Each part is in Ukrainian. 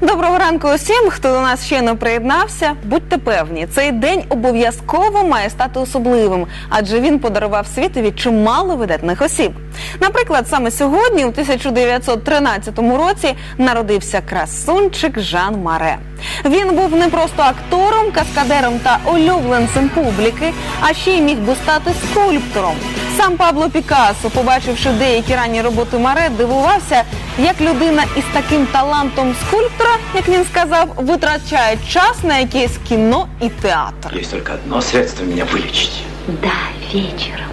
Доброго ранку усім, хто до нас ще не приєднався. Будьте певні, цей день обов'язково має стати особливим, адже він подарував світові чимало видатних осіб. Наприклад, саме сьогодні, у 1913 році, народився красунчик Жан Маре. Він був не просто актором, каскадером та улюбленцем публіки, а ще й міг би стати скульптором. Сам Пабло Пікассо, побачивши деякі ранні роботи Маре, дивувався, як людина із таким талантом скульптора, як він сказав, витрачає час на якесь кіно і театр. Есть только одно средство меня вылечить. Да, вечером.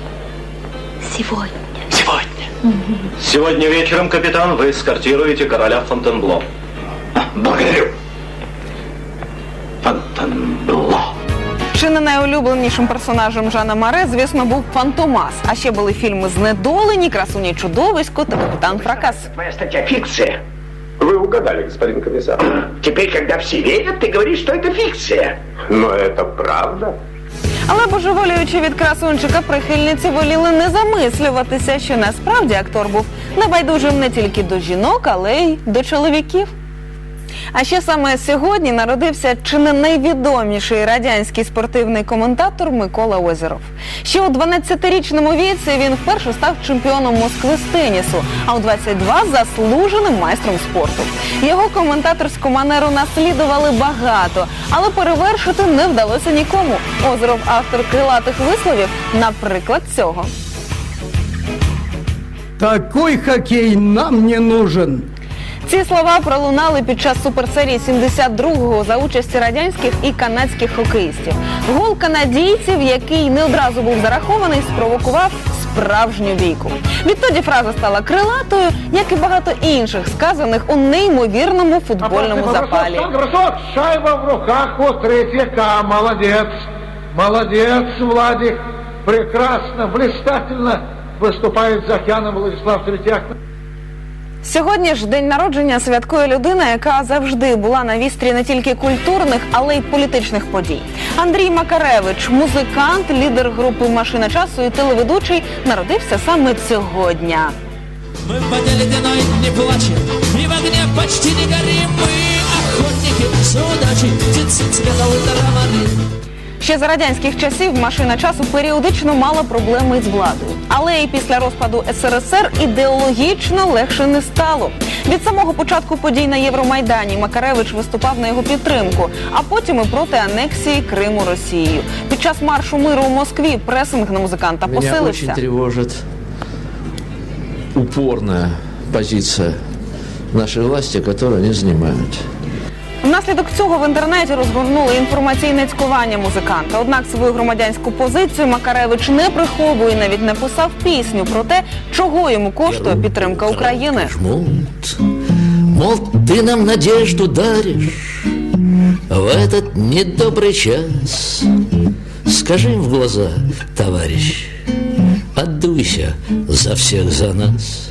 Сегодня. Сегодня. Сегодня вечером, капитан, вы эскортируете короля Фонтенбло. А, благодарю. Фонтенбло. Чи не найулюбленішим персонажем Жана Маре, звісно, був Фантомас. А ще були фільми Знедолені, Красуня чудовисько та Капітан Фракас. Твоя статья фикция. Вы угадали, господин комиссар. Теперь, когда все верят, ты говоришь, что это фикция. Но это правда. Але божеволюючи від красунчика, прихильниці воліли не замислюватися, що насправді актор був небайдужим не тільки до жінок, але й до чоловіків. А ще саме сьогодні народився чи не найвідоміший радянський спортивний коментатор Микола Озеров. Ще у 12-річному віці він вперше став чемпіоном Москви з тенісу, а у 22 – заслуженим майстром спорту. Його коментаторську манеру наслідували багато, але перевершити не вдалося нікому. Озеров автор крилатих висловів, наприклад, цього. Такой хоккей нам не нужен. Ці слова пролунали під час суперсерії 72-го за участі радянських і канадських хокеїстів. Гол канадійців, який не одразу був зарахований, спровокував справжню бійку. Відтоді фраза стала крилатою, як і багато інших, сказаних у неймовірному футбольному запалі. Бросок, шайба в руках у третьяка. Молодец. Молодец, Владик. Прекрасно, блистательно выступает за океаном Владислав Третьяк. Сьогодні ж день народження святкує людина, яка завжди була на вістрі не тільки культурних, але й політичних подій. Андрій Макаревич, музикант, лідер групи Машина часу і телеведучий, народився саме цього дня. Мы в воде ледяной не плачем И в огне почти не горим Мы охотники с удачей Птицы цвета ультрамарин Ще за радянських часів машина часу періодично мала проблеми із владою. Але і після розпаду СРСР ідеологічно легше не стало. Від самого початку подій на Євромайдані Макаревич виступав на його підтримку, а потім і проти анексії Криму Росією. Під час маршу миру у Москві пресинг на музиканта Меня очень посилився. тревожит упорная позиция нашей власти, которую они занимают. Внаслідок цього в інтернеті розгорнули інформаційне цькування музиканта. Однак свою громадянську позицію Макаревич не приховує, і навіть написав пісню про те, чого йому коштує підтримка України. Жмут Мол, ты нам надежду даришь В этот недобрый час Скажи им в глаза, товарищ Отдуйся за всех за нас